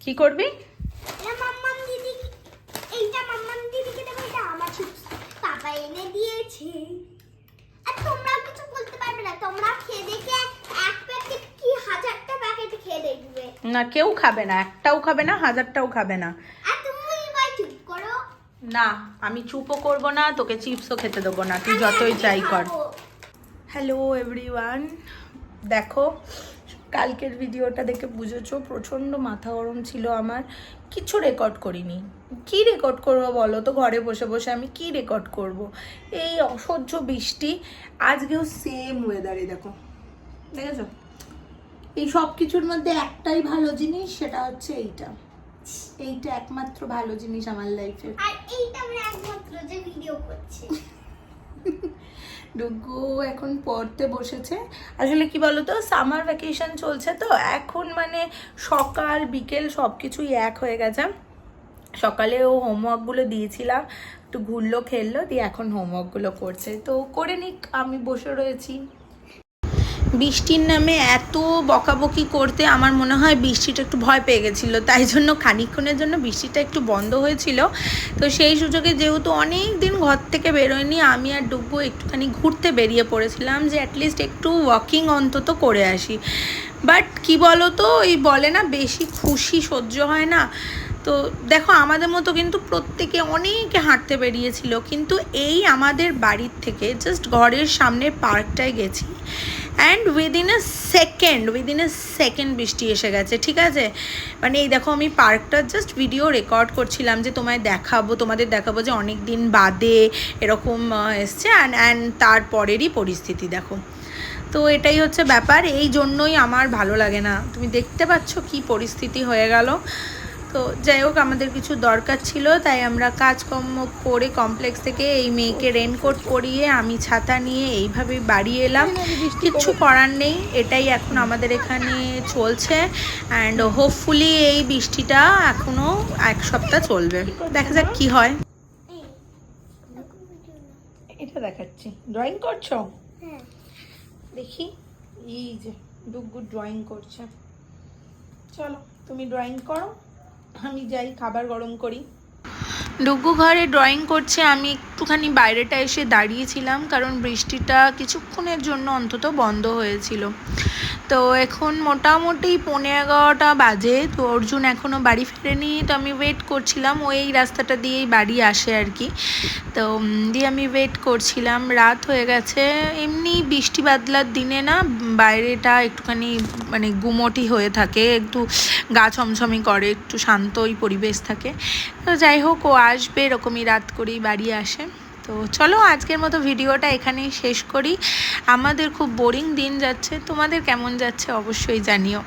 কি করবি? এনে দিয়েছে। আর তোমরা কিছু বলতে পারবে না। তোমরা খেয়ে দেখে এক প্যাকেট কি হাজারটা প্যাকেট খেয়ে দেখবে। না কেউ খাবে না। একটাও খাবে না হাজারটাও খাবে না। আর তুমি ভাই চুপ করো। না আমি চুপও করব না তোকে চিপসও খেতে দেবো না। তুই যতই চাই কর। হ্যালো এভরিওয়ান দেখো কালকের ভিডিওটা দেখে বুঝেছ প্রচণ্ড মাথা গরম ছিল আমার। কিছু রেকর্ড করিনি। কি রেকর্ড করব বলো তো ঘরে বসে বসে আমি কি রেকর্ড করব? এই অসহ্য বৃষ্টি আজকেও সেম ওয়েদারে দেখো। দেখেছ? এই সব কিছুর মধ্যে একটাই ভালো জিনিস সেটা হচ্ছে এইটা। এইটা একমাত্র ভালো জিনিস আমার লাইফে আর এইটা আমরা একমাত্র যে ভিডিও করছি। ডুগু এখন পড়তে বসেছে। আসলে কি বলতো সামার ভ্যাকেশন চলছে তো, এখন মানে সকাল, বিকেল সব কিছুই এক হয়ে গেছে। সকালে ও হোমওয়ার্কগুলো দিয়েছিলাম, একটু ঘুরলো, খেললো, দিয়ে এখন হোমওয়ার্কগুলো করছে। তো করে নিক, আমি বসে রয়েছি। বৃষ্টির নামে এত বকাবকি করতে আমার মনে হয় বৃষ্টিটা একটু ভয় পেয়ে গেছিল। তাই জন্য খানিকক্ষণের জন্য বৃষ্টিটা একটু বন্ধ হয়েছিল। তো সেই সুযোগে যেহেতু অনেক দিন ঘর থেকে বেরোয়নি, আমি আর ডুব্বু একটুখানি ঘুরতে বেরিয়ে পড়েছিলাম যে অ্যাটলিস্ট একটু ওয়াকিং অন্তত করে আসি। বাট কি বলো তো এই বলে না, বেশি খুশি সহ্য হয় না। তো দেখো, আমাদের মতো কিন্তু প্রত্যেকে অনেকে হাঁটতে বেরিয়েছিল। কিন্তু এই আমাদের বাড়ির থেকে জাস্ট ঘরের সামনে পার্কটায় গেছি। And within a second within a second বৃষ্টি এসে গেছে, ঠিক আছে? মানে এই দেখো আমি পার্কটার জাস্ট ভিডিও রেকর্ড করছিলাম যে তোমায় দেখাবো, তোমাদের দেখাবো যে অনেক দিন বাদে এরকম এসছে অ্যান্ড অ্যান্ড তারপরেরই পরিস্থিতি দেখো। তো এটাই হচ্ছে ব্যাপার, এই জন্যই আমার ভালো লাগে না। তুমি দেখতে পাচ্ছ কি পরিস্থিতি হয়ে গেল। তো যাই হোক আমাদের কিছু দরকার ছিল তাই আমরা কাজকর্ম করে কমপ্লেক্স থেকে এই মেয়েকে রেনকোট পরিয়ে আমি ছাতা নিয়ে এইভাবে বাড়ি এলাম। কিচ্ছু করার নেই এটাই এখন আমাদের এখানে চলছে। অ্যান্ড হোপফুলি এই বৃষ্টিটা এখনও এক সপ্তাহ চলবে। দেখা যাক কি হয়। এটা দেখাচ্ছি। ড্রয়িং করছ? হ্যাঁ। দেখি। এই যে ডুগু ড্রয়িং করছে। চলো তুমি ড্রয়িং করো। আমি যাই খাবার গরম করি। ডুগু ঘরে ড্রয়িং করছে, আমি একটুখানি বাইরেটা এসে দাঁড়িয়েছিলাম, কারণ বৃষ্টিটা কিছুক্ষণের জন্য অন্তত বন্ধ হয়েছিল। তো এখন মোটামুটি পৌনে এগারোটা বাজে, তো অর্জুন এখনও বাড়ি ফেরেনি, তো আমি ওয়েট করছিলাম, ও এই রাস্তাটা দিয়েই বাড়ি আসে আর কি। তো দিয়ে আমি ওয়েট করছিলাম, রাত হয়ে গেছে, এমনি বৃষ্টি বাদলার দিনে না, বাইরেটা একটুখানি মানে গুমোটি হয়ে থাকে, একটু গা ছমছমি করে, একটু শান্তই পরিবেশ থাকে। তো যাই হোক, ও আসবে, এরকমই রাত করেই বাড়ি আসে। তো চলো আজকের মতো ভিডিওটা এখানেই শেষ করি। আমাদের খুব বোরিং দিন যাচ্ছে। তোমাদের কেমন যাচ্ছে অবশ্যই জানিও।